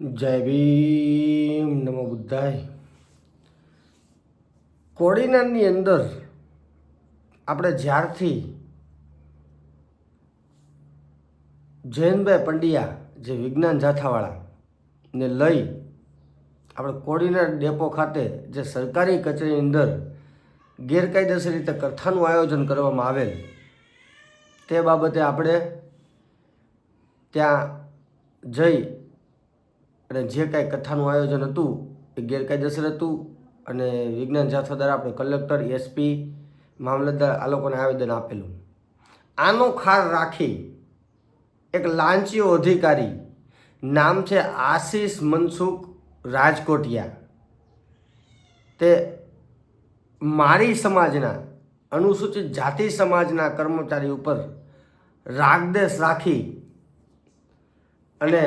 જય ભીમ નમો બુદ્ધાય. કોડીનારની અંદર આપણે જ્યારથી જયંતભાઈ પંડ્યા જે વિજ્ઞાન જાથાવાળા ને લઈ આપણે કોડીનાર ડેપો ખાતે જે સરકારી કચેરીની અંદર ગેરકાયદેસર રીતે કથાનું આયોજન કરવામાં આવેલ, તે બાબતે આપણે ત્યાં જઈ અને જે કાંઈ કથાનું આયોજન હતું એ ગેરકાયદેસર હતું અને વિજ્ઞાન જાથા દ્વારા આપણે કલેક્ટર, એસપી, મામલતદાર આ લોકોને આવેદન આપેલું. આનો ખાર રાખી એક લાંચીયો અધિકારી નામ છે આશીષ મનસુખ રાજકોટિયા. તે મારી સમાજના, અનુસૂચિત જાતિ સમાજના કર્મચારી ઉપર રાગદેશ રાખી અને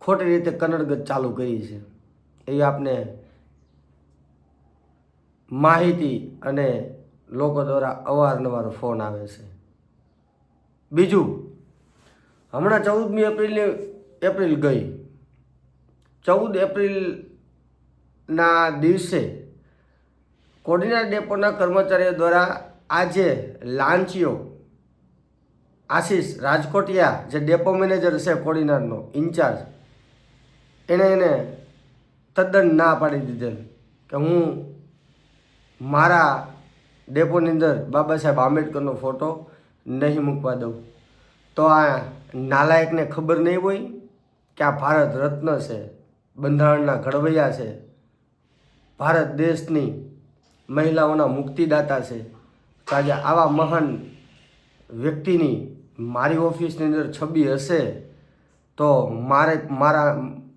ખોટી રીતે કન્નડગત ચાલુ કરી છે. એવી આપને માહિતી અને લોકો દ્વારા અવારનવાર ફોન આવે છે. બીજું, હમણાં ચૌદમી એપ્રિલને એપ્રિલ ગઈ. ચૌદ એપ્રિલના દિવસે કોર્ડિનેટર ડેપોના કર્મચારીઓ દ્વારા આજે લાંચીઓ આશીષ રાજકોટિયા, જે ડેપો મેનેજર છે કોડીનારનો, ઇન્ચાર્જ એણે એને તદ્દન ના પાડી દીધેલ કે હું મારા ડેપોની અંદર બાબા સાહેબ આંબેડકરનો ફોટો નહીં મૂકવા દઉં. તો આ નાલાયકને ખબર નહીં હોય કે આ ભારત રત્ન છે, બંધારણના ઘડવૈયા છે, ભારત દેશની મહિલાઓના મુક્તિદાતા છે. તો આજે આવા મહાન વ્યક્તિની મારી ઓફિસની અંદર છબી હશે તો મારે મારા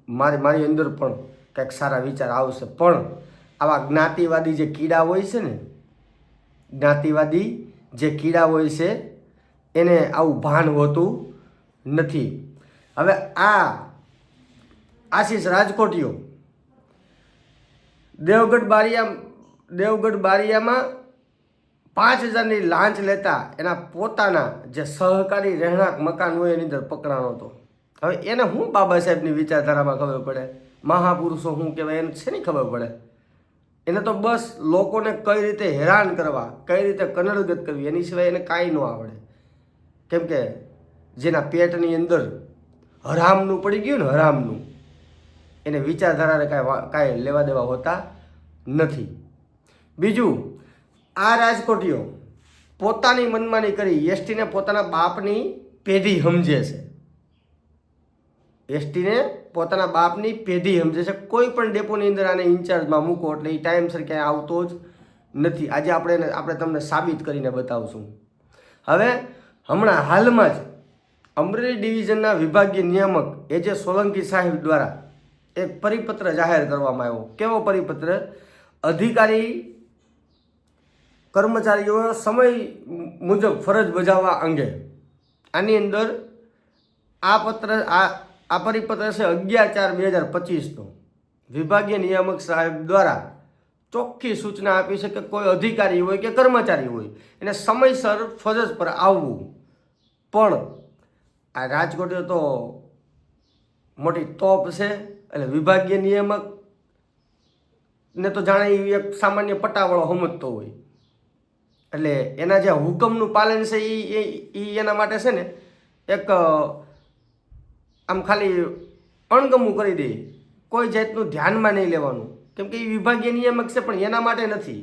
મારી મારી અંદર પણ કંઈક સારા વિચાર આવશે. પણ આવા જ્ઞાતિવાદી જે કીડા હોય છે ને, જ્ઞાતિવાદી જે કીડા હોય છે, એને આવું ભાન હોતું નથી. હવે આ આશીષ રાજકોટીઓ દેવગઢ બારિયા, દેવગઢ બારિયામાં પાંચ હજારની લાંચ લેતા એના પોતાના જે સહકારી રહેણાંક મકાન હોય એની અંદર પકડાણો હતો. હવે એને શું બાબા સાહેબની વિચારધારામાં ખબર પડે? મહાપુરુષો શું કહેવાય, એને છે નહીં ખબર પડે? એને તો બસ લોકોને કઈ રીતે હેરાન કરવા, કઈ રીતે કનડગત કરવી, એની સિવાય એને કાંઈ ન આવડે. કેમ કે જેના પેટની અંદર હરામનું પડી ગયું ને હરામનું, એને વિચારધારાને કાંઈ કાંઈ લેવા દેવા હોતા નથી. બીજું, આ રાજકોટીઓ પોતાની મનમાની કરી, એસટીને પોતાના બાપની પેઢી સમજે છે. એસટીને પોતાના બાપની પેઢી સમજે છે. કોઈ પણ ડેપોની અંદર આને ઇન્ચાર્જમાં મૂકો એટલે એ ટાઈમસર ક્યાંય આવતો જ નથી. આજે આપણે આપણે તમને સાબિત કરીને બતાવશું. હવે હમણાં હાલમાં જ અમરેલી ડિવિઝનના વિભાગીય નિયામક એ જે સોલંકી સાહેબ દ્વારા એક પરિપત્ર જાહેર કરવામાં આવ્યો. કેવો પરિપત્ર? અધિકારી, કર્મચારીઓ સમય મુજબ ફરજ બજાવવા અંગે. આની અંદર આ પત્ર આ આ પરિપત્ર છે અગિયાર ચાર બે હજાર પચીસનો. વિભાગીય નિયામક સાહેબ દ્વારા ચોખ્ખી સૂચના આપી છે કે કોઈ અધિકારી હોય કે કર્મચારી હોય, એને સમયસર ફરજ પર આવવું. પણ આ રાજકોટ તો મોટી તોપ છે, એટલે વિભાગીય નિયામક ને તો જાણે એ એક સામાન્ય પટાવાળો સમજતો હોય. એટલે એના જે હુકમનું પાલન છે એ એના માટે છે ને એક આમ ખાલી અણગમું કરી દે. કોઈ જાતનું ધ્યાનમાં નહીં લેવાનું. કેમ કે એ વિભાગીય નિયામક છે, પણ એના માટે નથી.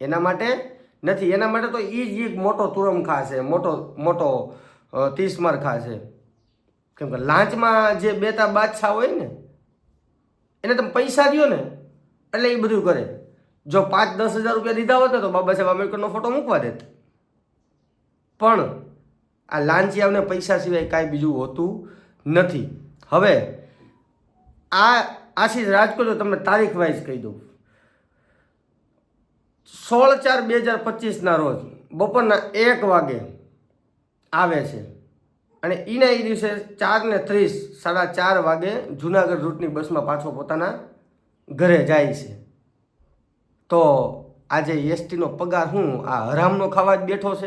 એના માટે નથી. એના માટે તો એ જ એક મોટો તુરમખા છે, મોટો મોટો તીસમાર ખા છે. કેમ કે લાંચમાં જે બેતા બાદશાહ હોય ને, એને તમે પૈસા દો ને, એટલે એ બધું કરે. જો પાંચ દસ હજાર રૂપિયા દીધા હોત ને, તો બાબા સાહેબ આંબેડકરનો ફોટો મૂકવા દેત. પણ આ લાંચિયાઓને પૈસા સિવાય કાંઈ બીજું હોતું નથી. હવે, આ, આશીષ રાજકોટ તમને તારીખ વાઇઝ કહી દઉં. સોળ ચાર બે હજાર પચીસના રોજ બપોરના એક વાગે આવે છે. અને એના એ દિવસે ચાર ને ત્રીસ, સાડા ચાર વાગે જુનાગઢ રૂટની બસમાં પાછો પોતાના ઘરે જાય છે. તો આજે એસટીનો પગાર હું, આ હરામનો ખાવા જ બેઠો છે.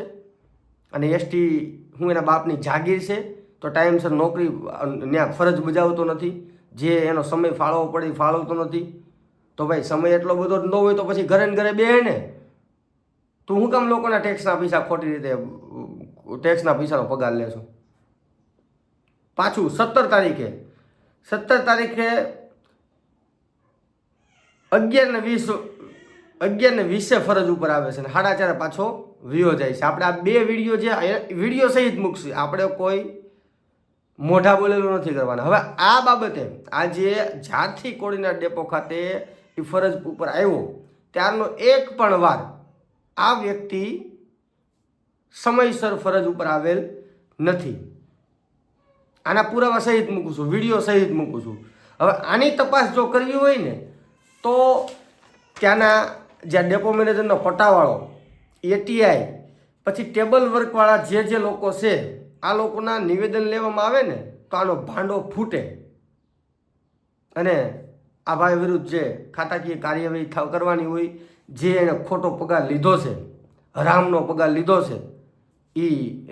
અને એસટી હું એના બાપની જાગીર છે. તો ટાઈમસર નોકરી ત્યાં ફરજ બજાવતો નથી. જે એનો સમય ફાળવવો પડે ફાળવતો નથી. તો ભાઈ, સમય એટલો બધો ન હોય તો પછી ઘરે ને ઘરે બે ને? તું હું કામ લોકોના ટેક્સના પૈસા ખોટી રીતે ટેક્સના પૈસાનો પગાર લેશો? પાછું સત્તર તારીખે. સત્તર તારીખે અગિયાર ને વીસ, અગિયાર ને વીસે ફરજ ઉપર આવે છે અને સાડા ચારે પાછો વિયો જાય છે. આપણે આ બે વીડિયો જે વીડિયો સહિત મૂકશું. આપણે કોઈ મોઢા બોલેલું નથી કરવાના. હવે આ બાબતે આજે જ્યારથી કોડીના ડેપો ખાતે એ ફરજ ઉપર આવ્યો, ત્યારનો એક પણ વાર આ વ્યક્તિ સમયસર ફરજ ઉપર આવેલ નથી. આના પુરાવા સહિત મૂકું છું, વીડિયો સહિત મૂકું છું. હવે આની તપાસ જો કરવી હોય ને, તો ત્યાંના જ્યાં ડેપો મેનેજરનો પટાવાળો એટીઆઈ પછી ટેબલ વર્કવાળા જે જે લોકો છે આ લોકોના નિવેદન લેવામાં આવે ને, તો આનો ભાંડો ફૂટે. અને આ ભાઈ વિરુદ્ધ જે ખાતાકીય કાર્યવાહી કરવાની હોય, જે એને ખોટો પગાર લીધો છે, હરામનો પગાર લીધો છે એ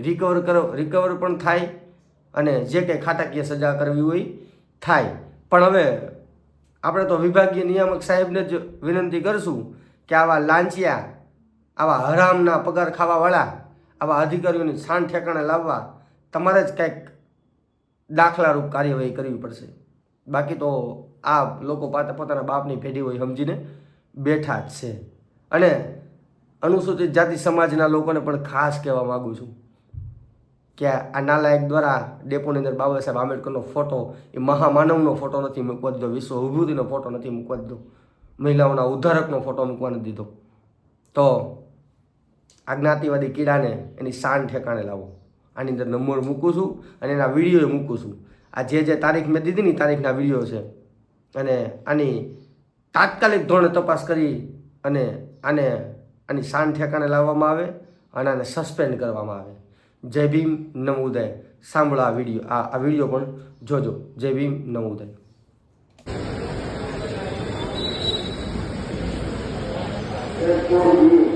રિકવર કરો રિકવર પણ થાય અને જે કંઈ ખાતાકીય સજા કરવી હોય, થાય. પણ હવે આપણે તો વિભાગીય નિયામક સાહેબને જ વિનંતી કરશું કે આવા લાંચિયા, આવા હરામના પગાર ખાવાવાળા, આવા અધિકારીઓની છાણ ઠેકાણે લાવવા તમારે જ કંઈક દાખલારૂપ કાર્યવાહી કરવી પડશે. બાકી તો આ લોકો પાતા પોતાના બાપની પેઢી હોય સમજીને બેઠા જ છે. અને અનુસૂચિત જાતિ સમાજના લોકોને પણ ખાસ કહેવા માગું છું કે આ નાલાયક દ્વારા ડેપોની અંદર બાબા સાહેબ આંબેડકરનો ફોટો, એ મહામાનવનો ફોટો નથી મૂકવા દીધો, વિશ્વ વિભૂતિનો ફોટો નથી મૂકવા દીધો, મહિલાઓના ઉદ્ધારકનો ફોટો મૂકવા નથી દીધો. તો આ જ્ઞાતિવાદી કીડાને એની શાન ઠેકાણે લાવો. આની અંદર નંબર મૂકું છું અને એના વીડિયો મૂકું છું. આ જે જે તારીખ મેં દીધી ને તારીખના વીડિયો છે. અને આની તાત્કાલિક ધોરણે તપાસ કરી અને આને આની શાન ઠેકાણે લાવવામાં આવે અને આને સસ્પેન્ડ કરવામાં આવે. જય ભીમ નવોદય સાંભળો આ વીડિયો આ આ વીડિયો પણ જોજો. જય ભીમ નવોદય Thank we